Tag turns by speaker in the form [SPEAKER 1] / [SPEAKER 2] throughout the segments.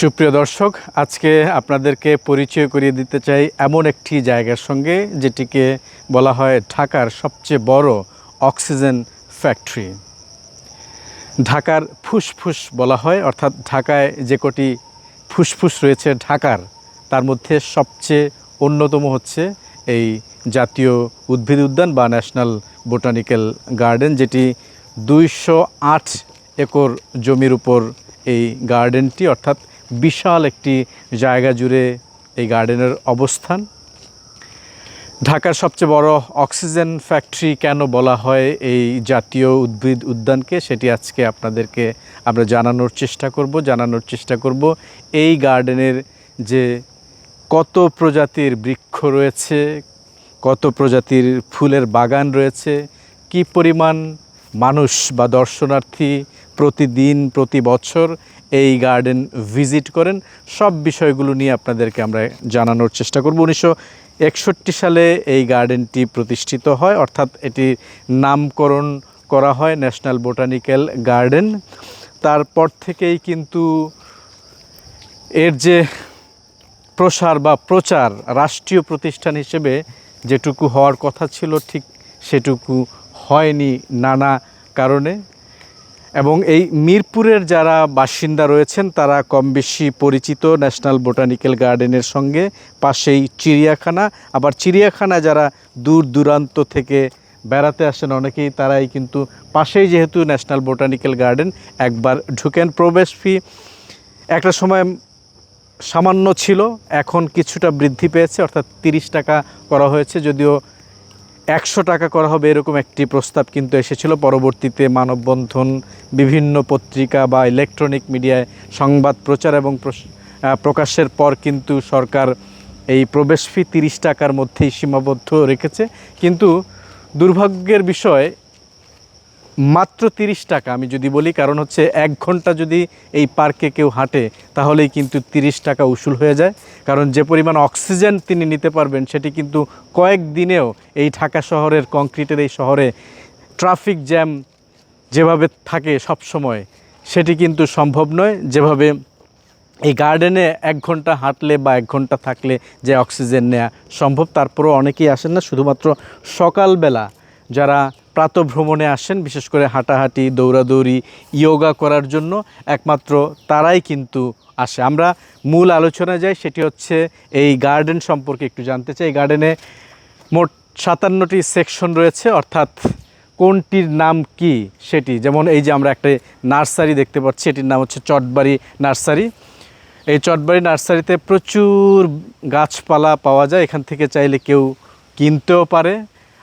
[SPEAKER 1] সুপ্রিয় দর্শক, আজকে আপনাদেরকে পরিচয় করিয়ে দিতে চাই এমন একটি জায়গার সঙ্গে, যেটিকে বলা হয় ঢাকার সবচেয়ে বড় অক্সিজেন ফ্যাক্টরি। ঢাকার ফুসফুস বলা হয়, অর্থাৎ ঢাকায় যে কটি ফুসফুস রয়েছে ঢাকার, তার মধ্যে সবচেয়ে অন্যতম হচ্ছে এই জাতীয় উদ্ভিদ উদ্যান বা ন্যাশনাল বোটানিক্যাল গার্ডেন, যেটি দুইশো আট একর জমির উপর এই গার্ডেনটি, অর্থাৎ বিশাল একটি জায়গা জুড়ে এই গার্ডেনের অবস্থান। ঢাকার সবচেয়ে বড় অক্সিজেন ফ্যাক্টরি কেন বলা হয় এই জাতীয় উদ্ভিদ উদ্যানকে, সেটি আজকে আপনাদেরকে আমরা জানানোর চেষ্টা করব, জানানোর চেষ্টা করব। এই গার্ডেনের যে কত প্রজাতির বৃক্ষ রয়েছে, কত প্রজাতির ফুলের বাগান রয়েছে, কি পরিমাণ মানুষ বা দর্শনার্থী প্রতিদিন, প্রতি বছর এই গার্ডেন ভিজিট করেন। সব বিষয়গুলো নিয়ে আপনাদেরকে আমরা জানানোর চেষ্টা করব। উনিশশো একষট্টি সালে এই গার্ডেনটি প্রতিষ্ঠিত হয়, অর্থাৎ এটির নামকরণ করা হয় ন্যাশনাল বোটানিক্যাল গার্ডেন। তারপর থেকেই কিন্তু এর যে প্রসার বা প্রচার, রাষ্ট্রীয় প্রতিষ্ঠান হিসেবে যেটুকু হওয়ার কথা ছিল, ঠিক সেটুকু হয়নি নানা কারণে। এবং এই মিরপুরের যারা বাসিন্দা রয়েছেন, তারা কম বেশি পরিচিত ন্যাশনাল বোটানিক্যাল গার্ডেনের সঙ্গে পাশেই চিড়িয়াখানা। আবার চিড়িয়াখানা যারা দূর দূরান্ত থেকে বেড়াতে আসেন অনেকেই, তারাই কিন্তু পাশেই যেহেতু ন্যাশনাল বোটানিক্যাল গার্ডেন, একবার ঢুকেন প্রবেশ ফি। একটা সময় সামান্য ছিল, এখন কিছুটা বৃদ্ধি পেয়েছে, অর্থাৎ তিরিশ টাকা করা হয়েছে, যদিও একশো টাকা করা হবে এরকম একটি প্রস্তাব কিন্তু এসেছিল। পরবর্তীতে মানববন্ধন, বিভিন্ন পত্রিকা বা ইলেকট্রনিক মিডিয়ায় সংবাদ প্রচার এবং প্রকাশের পর কিন্তু সরকার এই প্রবেশ ফি তিরিশ টাকার মধ্যেই সীমাবদ্ধ রেখেছে। কিন্তু দুর্ভাগ্যের বিষয় মাত্র তিরিশ টাকা। আমি যদি বলি, কারণ হচ্ছে এক ঘণ্টা যদি এই পার্কে কেউ হাঁটে, তাহলেই কিন্তু তিরিশ টাকা উসুল হয়ে যায়। কারণ যে পরিমাণ অক্সিজেন তিনি নিতে পারবেন, সেটি কিন্তু কয়েক দিনেও এই ঢাকা শহরের কংক্রিটের এই শহরে ট্রাফিক জ্যাম যেভাবে থাকে সব সময়, সেটি কিন্তু সম্ভব নয়। যেভাবে এই গার্ডেনে এক ঘণ্টা হাঁটলে বা এক ঘণ্টা থাকলে যে অক্সিজেন নেওয়া সম্ভব, তারপরেও অনেকেই আসেন না। শুধুমাত্র সকালবেলা যারা প্রাতভ্রমণে আসেন, বিশেষ করে হাঁটাহাঁটি, দৌড়াদৌড়ি, ইয়োগা করার জন্য। একমাত্র তারাই কিন্তু আসে। আমরা মূল আলোচনায় যাই, সেটি হচ্ছে এই গার্ডেন সম্পর্কে একটু জানতে চাই। গার্ডেনে মোট সাতান্নটি সেকশন রয়েছে, অর্থাৎ কোনটির নাম কি সেটি? যেমন এই যে আমরা একটা নার্সারি দেখতে পাচ্ছি, এটির নাম হচ্ছে চটবাড়ি নার্সারি। এই চটবাড়ি নার্সারিতে প্রচুর গাছপালা পাওয়া যায়। এখান থেকে চাইলে কেউ কিনতেও পারে।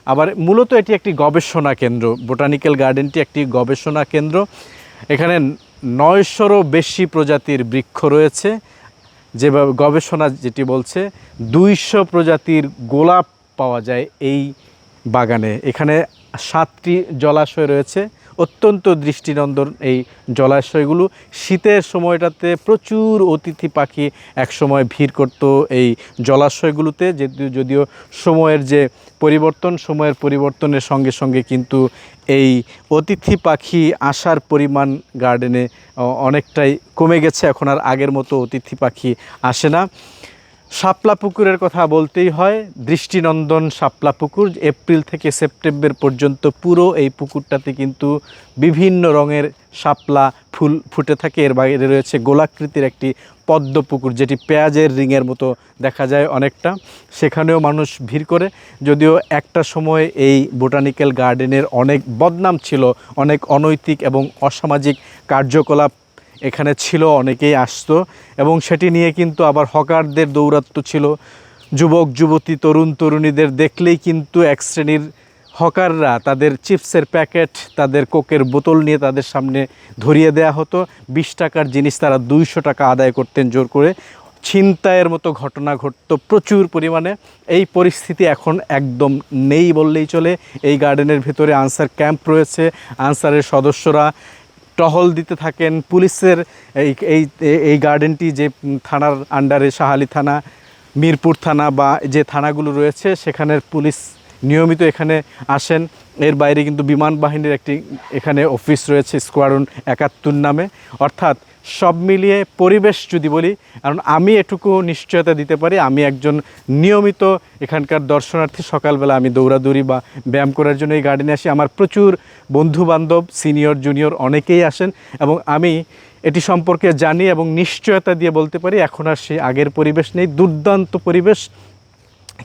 [SPEAKER 1] আবার মূলত এটি একটি গবেষণা কেন্দ্র, বোটানিক্যাল গার্ডেনটি একটি গবেষণা কেন্দ্র। এখানে নয়শোরও বেশি প্রজাতির বৃক্ষ রয়েছে। যেভাবে গবেষণা যেটি বলছে, দুইশো প্রজাতির গোলাপ পাওয়া যায় এই বাগানে। এখানে সাতটি জলাশয় রয়েছে। অত্যন্ত দৃষ্টিনন্দন এই জলাশয়গুলো। শীতের সময়টাতে প্রচুর অতিথি পাখি একসময় ভিড় করত এই জলাশয়গুলোতে যদিও যদিও সময়ের যে পরিবর্তন, সময়ের পরিবর্তনের সঙ্গে সঙ্গে কিন্তু এই অতিথি পাখি আসার পরিমাণ গার্ডেনে অনেকটাই কমে গেছে। এখন আর আগের মতো অতিথি পাখি আসে না। শাপলা পুকুরের কথা বলতেই হয়, দৃষ্টিনন্দন শাপলা পুকুর এপ্রিল থেকে সেপ্টেম্বর পর্যন্ত পুরো এই পুকুরটাতে কিন্তু বিভিন্ন রঙের শাপলা ফুল ফুটে থাকে। এর বাইরে রয়েছে গোলাকৃতির একটি পদ্ম পুকুর, যেটি পেঁয়াজের রিংয়ের মতো দেখা যায় অনেকটা। সেখানেও মানুষ ভিড় করে। যদিও একটা সময় এই বোটানিক্যাল গার্ডেনের অনেক বদনাম ছিল, অনেক অনৈতিক এবং অসামাজিক কার্যকলাপ এখানে ছিল, অনেকেই আসতো এবং সেটি নিয়ে কিন্তু আবার হকারদের দৌরাত্ম্য ছিল। যুবক, যুবতী, তরুণ, তরুণীদের দেখলেই কিন্তু এক শ্রেণির হকাররা তাদের চিপসের প্যাকেট, তাদের কোকের বোতল নিয়ে তাদের সামনে ধরিয়ে দেয়া হতো। বিশ টাকার জিনিস তারা দুইশো টাকা আদায় করতেন জোর করে। ছিনতাইয়ের মতো ঘটনা ঘটতো প্রচুর পরিমাণে। এই পরিস্থিতি এখন একদম নেই বললেই চলে। এই গার্ডেনের ভিতরে আনসার ক্যাম্প রয়েছে। আনসারের সদস্যরা টহল দিতে থাকেন। পুলিশের এই এই এই গার্ডেনটি যে থানার আন্ডারে শাহালি থানা, মিরপুর থানা বা যে থানাগুলো রয়েছে, সেখানের পুলিশ নিয়মিত এখানে আসেন। এর বাইরে কিন্তু বিমান বাহিনীর একটি এখানে অফিস রয়েছে, স্কোয়াড্রন একাত্তর নামে। অর্থাৎ সব মিলিয়ে পরিবেশ যদি বলি, কারণ আমি এটুকু নিশ্চয়তা দিতে পারি, আমি একজন নিয়মিত এখানকার দর্শনার্থী, সকালবেলা আমি দৌড়াদৌড়ি বা ব্যায়াম করার জন্য এই গার্ডেনে আসি। আমার প্রচুর বন্ধু বান্ধব সিনিয়র, জুনিয়র অনেকেই আসেন এবং আমি এটি সম্পর্কে জানি এবং নিশ্চয়তা দিয়ে বলতে পারি, এখন আর সেই আগের পরিবেশ নেই, দুর্দান্ত পরিবেশ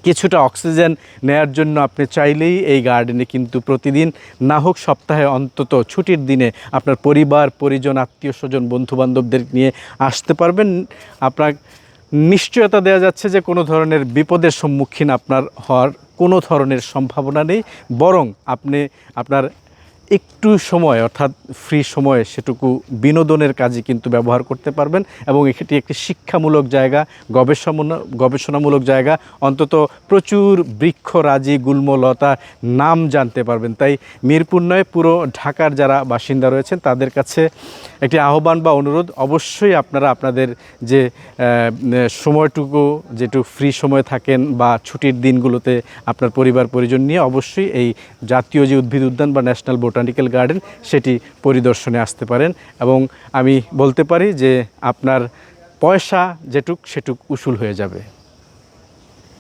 [SPEAKER 1] কিছুটা অক্সিজেন নেয়ার জন্য আপনি চাইলেই এই গার্ডেনে কিন্তু প্রতিদিন না হোক সপ্তাহে অন্তত ছুটির দিনে আপনার পরিবার, পরিজন, আত্মীয় স্বজন, বন্ধুবান্ধবদের নিয়ে আসতে পারবেন। আপনার নিশ্চয়তা দেওয়া যাচ্ছে যে কোনো ধরনের বিপদের সম্মুখীন আপনার হওয়ার কোনো ধরনের সম্ভাবনা নেই, বরং আপনি আপনার একটু সময়, অর্থাৎ ফ্রি সময়ে সেটুকু বিনোদনের কাজে কিন্তু ব্যবহার করতে পারবেন এবং এটি একটি শিক্ষামূলক জায়গা গবেষণা গবেষণামূলক জায়গা। অন্তত প্রচুর বৃক্ষরাজি গুল্মলতা, নাম জানতে পারবেন। তাই মিরপুর নয়, পুরো ঢাকার যারা বাসিন্দা রয়েছেন, তাদের কাছে একটি আহ্বান বা অনুরোধ, অবশ্যই আপনারা আপনাদের যে সময়টুকু যেটুকু ফ্রি সময় থাকেন বা ছুটির দিনগুলোতে আপনার পরিবার পরিজন নিয়ে, অবশ্যই এই জাতীয় যে উদ্ভিদ উদ্যান বা ন্যাশনাল বোটানিক্যাল গার্ডেন, সেটি পরিদর্শনে আসতে পারেন এবং আমি বলতে পারি যে আপনার পয়সা যেটুক, সেটুক উসুল হয়ে যাবে।